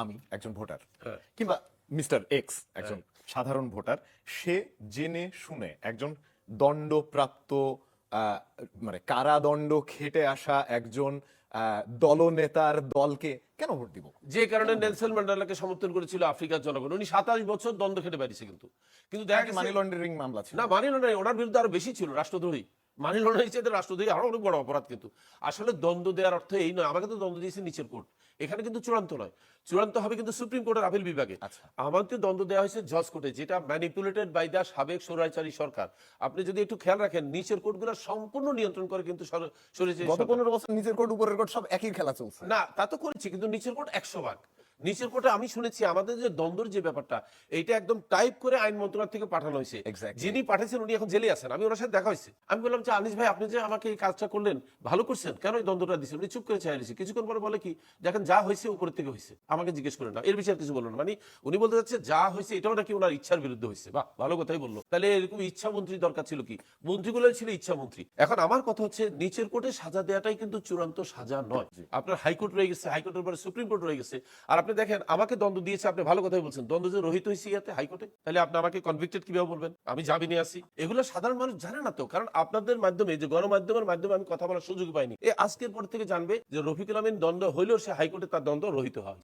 আমি একজন ভোটার। হ্যাঁ। কিংবা মিস্টার এক্স একজন সাধারণ ভোটার সে জেনে শুনে একজন দণ্ডপ্রাপ্ত মানে কারাদণ্ড খেটে আসা একজন দলনেতার দলকে কেন ভোট দিব? যে কারণে নেলসন ম্যান্ডেলাকে সমর্থন করেছিল আফ্রিকার জনগণ। উনি সাতাশ বছর দ্বন্দ্ব খেটে বেরিয়েছে কিন্তু। কিন্তু দেখা মানি লন্ডারিং মামলা ছিল। না মানি লন্ডারিং ওনার বিরুদ্ধে আরও বেশি ছিল রাষ্ট্রদ্রোহী। মানি লন্ডারিং চেয়ে রাষ্ট্রদ্রোহী আরও অনেক বড় অপরাধ কিন্তু। আসলে দ্বন্দ্ব দেওয়ার অর্থ এই নয় আমাকে তো দ্বন্দ্ব দিয়েছে নিচের কোর্ট। এখানে কিন্তু চূড়ান্ত নয়। চূড়ান্ত হবে কিন্তু সুপ্রিম কোর্টের আপিল বিভাগে। আচ্ছা। আমাকে দ্বন্দ্ব দেওয়া হয়েছে জজ কোর্টে যেটা ম্যানিপুলেটেড বাই দা সাবেক সরাইচারী সরকার। আপনি যদি একটু খেয়াল রাখেন নিচের কোর্ট কোর্টগুলো সম্পূর্ণ নিয়ন্ত্রণ করে কিন্তু গত পনেরো বছর নিচের কোর্ট উপরের কোর্ট সব একই খেলা চলছে। না তা তো করেছি কিন্তু নিচের কোর্ট একশো ভাগ। নিচের কোর্টে আমি শুনেছি আমাদের যে দ্বন্দ্বর যে ব্যাপারটা এইটা একদম টাইপ করে আইন মন্ত্রণালয় থেকে পাঠানো হয়েছে। যিনি পাঠিয়েছেন উনি এখন জেলে আছেন। আমি ওনার সাথে দেখা হয়েছে। আমি বললাম যে আনিস ভাই আপনি যে আমাকে এই কাজটা করলেন ভালো করছেন? কেন এই দ্বন্দ্বটা দিচ্ছেন? উনি চুপ করে চাই রয়েছে। কিছুক্ষণ পরে বলে কি দেখেন যা হয়েছে উপরের থেকে হয়েছে। আমাকে জিজ্ঞেস করেন না। এর বিষয়ে কিছু বলল না। মানে উনি বলতে চাচ্ছে যা হয়েছে এটাও নাকি ওনার ইচ্ছার বিরুদ্ধে হয়েছে। বা ভালো কথাই বলল। তাহলে এরকম ইচ্ছা মন্ত্রী দরকার ছিল কি? মন্ত্রীগুলো ছিল ইচ্ছা মন্ত্রী। এখন আমার কথা হচ্ছে নিচের কোর্টে সাজা দেওয়াটাই কিন্তু চূড়ান্ত সাজা নয়। আপনার হাইকোর্ট রয়ে গেছে হাইকোর্টের পরে সুপ্রিম কোর্ট রয়ে গেছে। আর আপনি দেখেন, আমাকে দ্বন্দ্ব দিয়েছে, আপনি ভালো কথাই বলছেন। দ্বন্দ্ব যে রহিত হয়েছি ইয়াতে, হাইকোর্টে, তাহলে আপনি আমাকে কনভিক্টেড কীভাবে বলবেন? আমি জামিনে আসি। এগুলো সাধারণ মানুষ জানে না তো, কারণ আপনাদের মাধ্যমে যে গণমাধ্যমের মাধ্যমে আমি কথা বলার সুযোগ পাইনি। এ আজকের পর থেকে জানবে যে রফিকুল আমিন দ্বন্দ্ব হইলেও সে হাইকোর্টে তার দ্বন্দ্ব রহিত হয়।